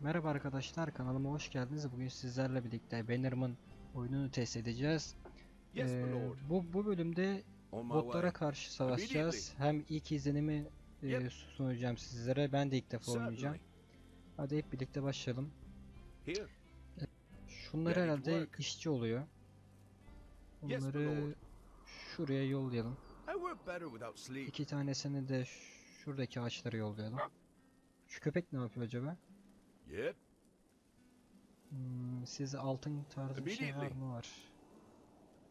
Merhaba arkadaşlar kanalıma hoş geldiniz. Bugün sizlerle birlikte Bannerman oyununu test edeceğiz. Yes, Ee, bu, bu bölümde botlara karşı savaşacağız. Hem ilk izlenimi e, sunacağım sizlere. Ben de ilk defa oynayacağım. Hadi hep birlikte başlayalım. Here. Şunlar herhalde işçi oluyor. Bunları şuraya yollayalım. İki tanesini de şuradaki ağaçlara yollayalım. Şu köpek ne yapıyor acaba? Yep. Hmm, siz altın tarzı bir şey var mı var?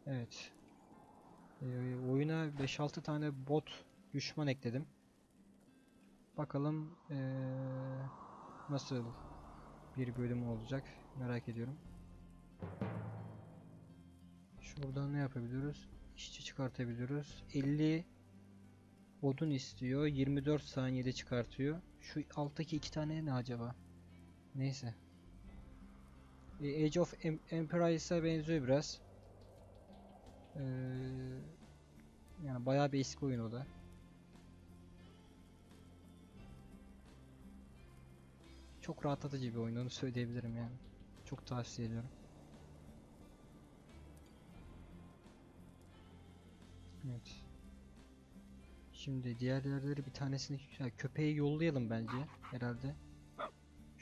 Evet. Ee, oyuna 5-6 tane bot düşman ekledim. Bakalım ee, nasıl bir bölüm olacak merak ediyorum. Şuradan ne yapabiliyoruz? İşçi çıkartabiliyoruz. 50 odun istiyor. 24 saniyede çıkartıyor. Şu alttaki iki tane ne acaba? Neyse. E, Age of Em Empires'a benziyor biraz. Ee, yani bayağı bir eski oyun o da. Çok rahatlatıcı bir oyun onu söyleyebilirim yani. Çok tavsiye ediyorum. Evet. Şimdi diğer yerleri bir tanesini köpeği yollayalım bence herhalde.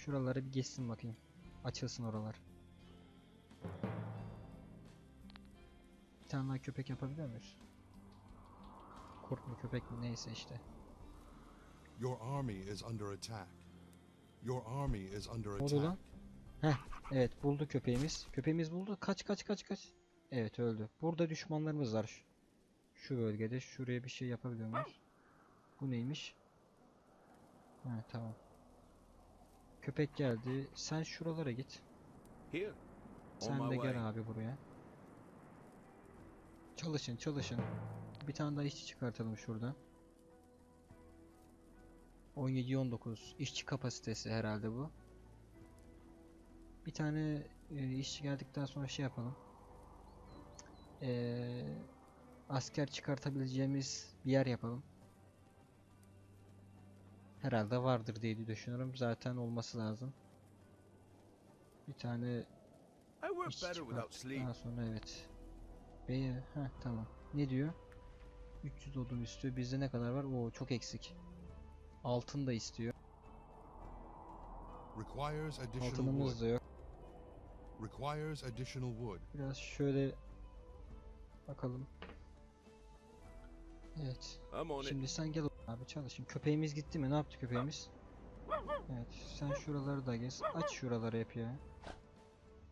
Şuraları bir geçsin bakayım. Açılsın oralar. Bir tane daha köpek yapabiliyor muyuz? Kurt mu köpek mi neyse işte. Your army is under attack. Your army is under Ne oldu lan? attack. Heh, evet buldu köpeğimiz. Köpeğimiz buldu. Kaç kaç kaç kaç. Evet öldü. Burada düşmanlarımız var. Şu, şu bölgede. Şuraya bir şey yapabiliyor muyuz? Bu neymiş? Ha tamam. Köpek geldi. Sen şuralara git. Here. Sen de gel abi buraya. Çalışın çalışın. Bir tane daha işçi çıkartalım şuradan. 17-19 işçi kapasitesi herhalde bu. Bir tane e, işçi geldikten sonra şey yapalım. Eee, asker çıkartabileceğimiz bir yer yapalım. Herhalde vardır diye düşünüyorum. Zaten olması lazım. Bir tane I work İşçi better without sleep. Daha sonra evet. Bey, ha tamam. Ne diyor? 300 odun istiyor. Bizde ne kadar var? Oo çok eksik. Altın da istiyor. Altınımız da yok. Requires additional wood. Biraz şöyle bakalım. Evet. Şimdi sen gel abi çalışın. Köpeğimiz gitti mi? Ne yaptı köpeğimiz? Evet. Sen şuraları da gez. Aç şuraları hep ya.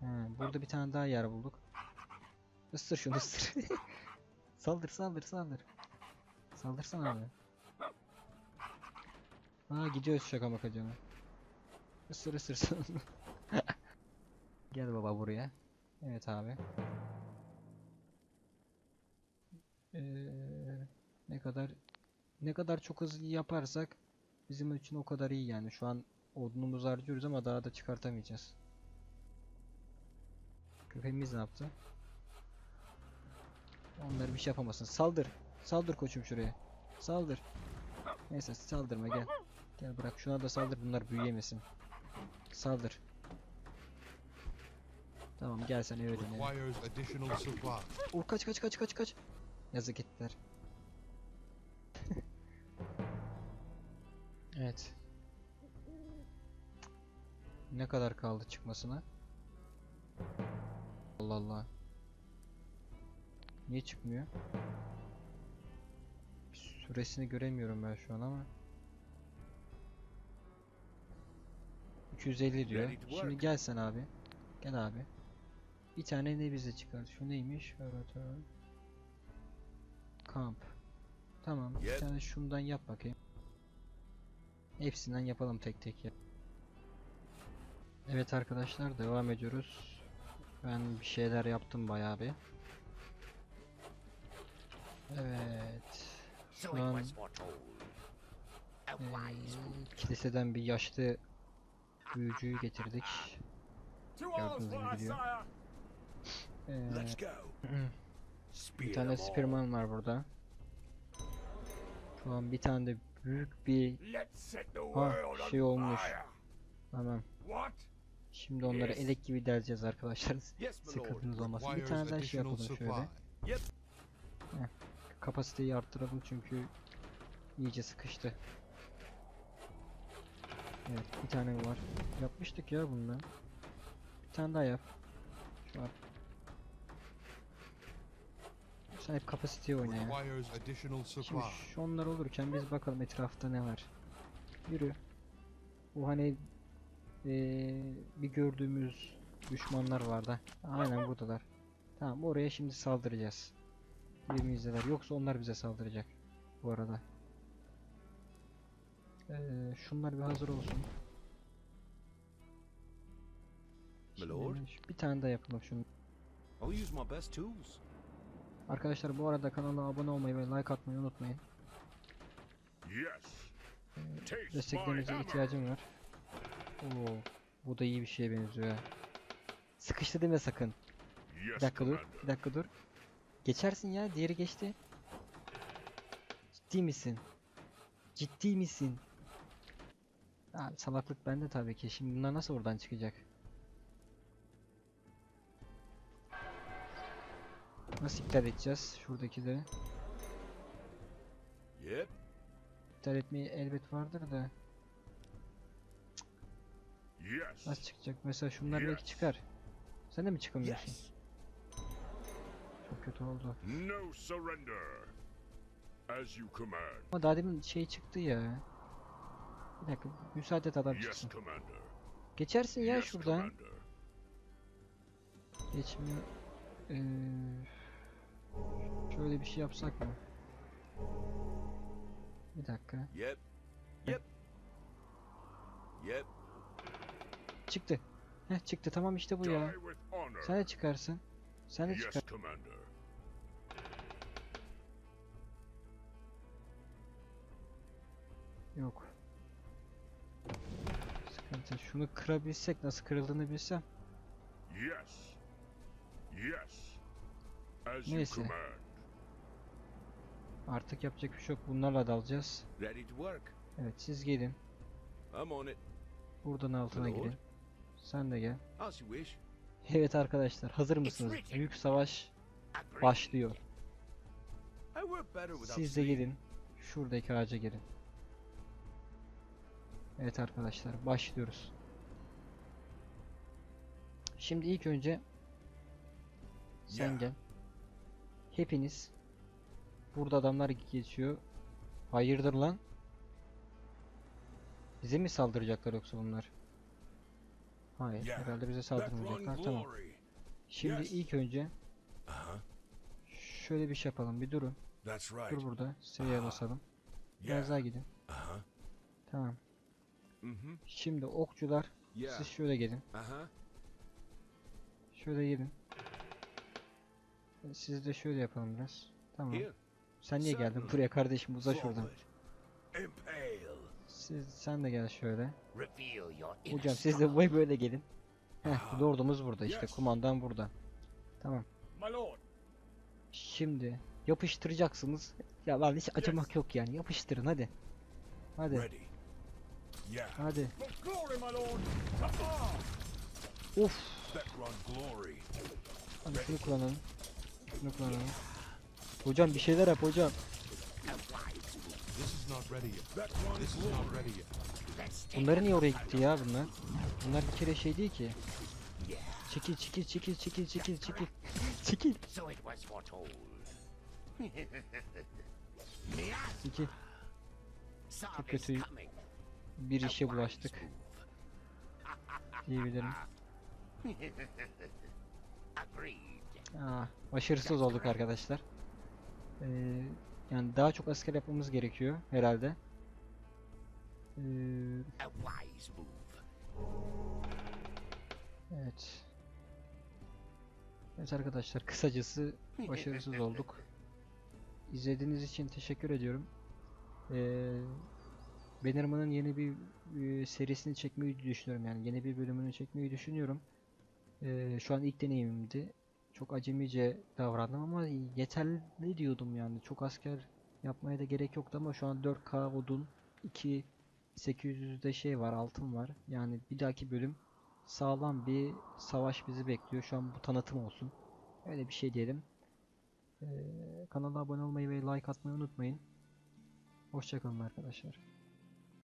He, burada bir tane daha yer bulduk. Isır şunu ısır. saldır saldır saldır. Saldırsana abi. Aa gidiyoruz şaka maka canım. Isır ısır onu. Gel baba buraya. Evet abi. Ee, ne kadar ne kadar çok hızlı yaparsak bizim için o kadar iyi yani. Şu an odunumuzu harcıyoruz ama daha da çıkartamayacağız. Köpeğimiz ne yaptı? Onları bir şey yapamasın. Saldır. Saldır koçum şuraya. Saldır. Neyse saldırma gel. Gel bırak şuna da saldır bunlar büyüyemesin. Saldır. Tamam gel sen eve dön. eve. Requires additional supply. Oh kaç kaç kaç kaç kaç. Yazık ettiler. Evet. Ne kadar kaldı çıkmasına? Allah Allah. Niye çıkmıyor? Süresini göremiyorum ben şu an ama. 250 diyor. Şimdi gel sen abi. Gel abi. Bir tane ne bize çıkar? Şu neymiş? Kamp. Tamam. Bir tane şundan yap bakayım. Hepsinden yapalım tek tek ya. Evet arkadaşlar devam ediyoruz. Ben bir şeyler yaptım bayağı bir. Evet. Şu an eee, kiliseden bir yaşlı büyücüyü getirdik. Gördüğünüz gibi gidiyor. Go. bir tane Spearman var burada. Şu an bir tane de büyük bir Ha, şey olmuş. Tamam. Şimdi onları elek gibi deleceğiz arkadaşlar. Sıkıntınız olmasın. Bir tane daha şey yapalım şöyle. supply. Kapasiteyi arttıralım çünkü iyice sıkıştı. Evet bir tane var. Yapmıştık ya bundan. Bir tane daha yap. Şu an. Sen hep kapasiteye oyna ya. Şimdi onlar olurken biz bakalım etrafta ne var. Yürü. Bu hani eee, bir gördüğümüz düşmanlar vardı. Aynen buradalar. Tamam oraya şimdi saldıracağız. Birimizdeler. Yoksa onlar bize saldıracak. Bu arada. Eee, şunlar bir hazır olsun. Şimdi bir tane daha yapalım şunu. I'll use my best tools. Arkadaşlar bu arada kanala abone olmayı ve like atmayı unutmayın. Yes. My Desteklerinize ihtiyacım var. Oo, bu da iyi bir şeye benziyor. Sıkıştı deme sakın. Bir dakika dur, bir dakika dur. Geçersin ya, diğeri geçti. Ciddi misin? Ciddi misin? Abi salaklık bende tabii ki. Şimdi bunlar nasıl oradan çıkacak? Nasıl iptal edeceğiz? Şuradaki de. Yep. İptal etmeyi elbet vardır da. Yes. Nasıl çıkacak? Mesela şunlar belki Yes. çıkar. Sen de mi çıkamıyorsun? Yes. Çok kötü oldu. No surrender. As you command. Ama daha demin şey çıktı ya. Bir dakika müsaade et adam Yes, çıksın. Commander. Geçersin ya yes, şuradan. Commander. Geçme. Eee, şöyle bir şey yapsak mı? Bir dakika. Yep. Yep. Yep. Çıktı. Heh çıktı tamam işte bu ya. Sen de çıkarsın. Sen de çıkar. Yok. Sıkıntı. Şunu kırabilsek nasıl kırıldığını bilsem. Yes. Yes. Neyse. Artık yapacak bir şey yok. Bunlarla dalacağız. Evet siz gelin. Buradan altına girin. Sen de gel. Evet arkadaşlar hazır mısınız? Büyük savaş başlıyor. Siz de gelin. Şuradaki ağaca gelin. Evet arkadaşlar başlıyoruz. Şimdi ilk önce sen gel. Hepiniz burada adamlar geçiyor. Hayırdır lan? Bize mi saldıracaklar yoksa bunlar? Hayır, herhalde bize saldırmayacaklar. Tamam. Şimdi ilk önce Uh-huh. şöyle bir şey yapalım. Bir durun. Dur burada. Seviye Aha. basalım. Biraz daha gidin. Uh-huh. Tamam. Mm-hmm. Şimdi okçular siz şöyle gelin. Uh-huh. Şöyle gelin. Siz de şöyle yapalım biraz. Tamam. Sen niye geldin buraya kardeşim uza şuradan. Siz sen de gel şöyle. Hocam siz de struggle. böyle gelin. Heh, lordumuz burada işte. Kumandan burada. Tamam. Şimdi yapıştıracaksınız. Ya lan hiç acımak yok yani. Yapıştırın hadi. Hadi. Hadi. Glory. Hadi şunu kullanalım. Şunu kullanalım. Hocam bir şeyler yap hocam. Bunları niye oraya gitti ya bunlar? Bunlar bir kere şey değil ki. Çekil çekil çekil çekil çekil çekil. Çekil. Çekil. Sark kötü. Bir işe bulaştık diyebilirim. Agreed. Aa, başarısız olduk arkadaşlar. Ee, yani daha çok asker yapmamız gerekiyor herhalde. Ee, evet. Evet arkadaşlar kısacası başarısız olduk. İzlediğiniz için teşekkür ediyorum. Ee, Bannerman'ın yeni bir e, serisini çekmeyi düşünüyorum yani yeni bir bölümünü çekmeyi düşünüyorum. Ee, şu an ilk deneyimimdi. Çok acemice davrandım ama yeterli diyordum yani. Çok asker yapmaya da gerek yoktu ama şu an 4K odun, 2 800'de şey var, altın var. Yani bir dahaki bölüm sağlam bir savaş bizi bekliyor. Şu an bu tanıtım olsun. Öyle bir şey diyelim. Ee, kanala abone olmayı ve like atmayı unutmayın. Hoşçakalın arkadaşlar.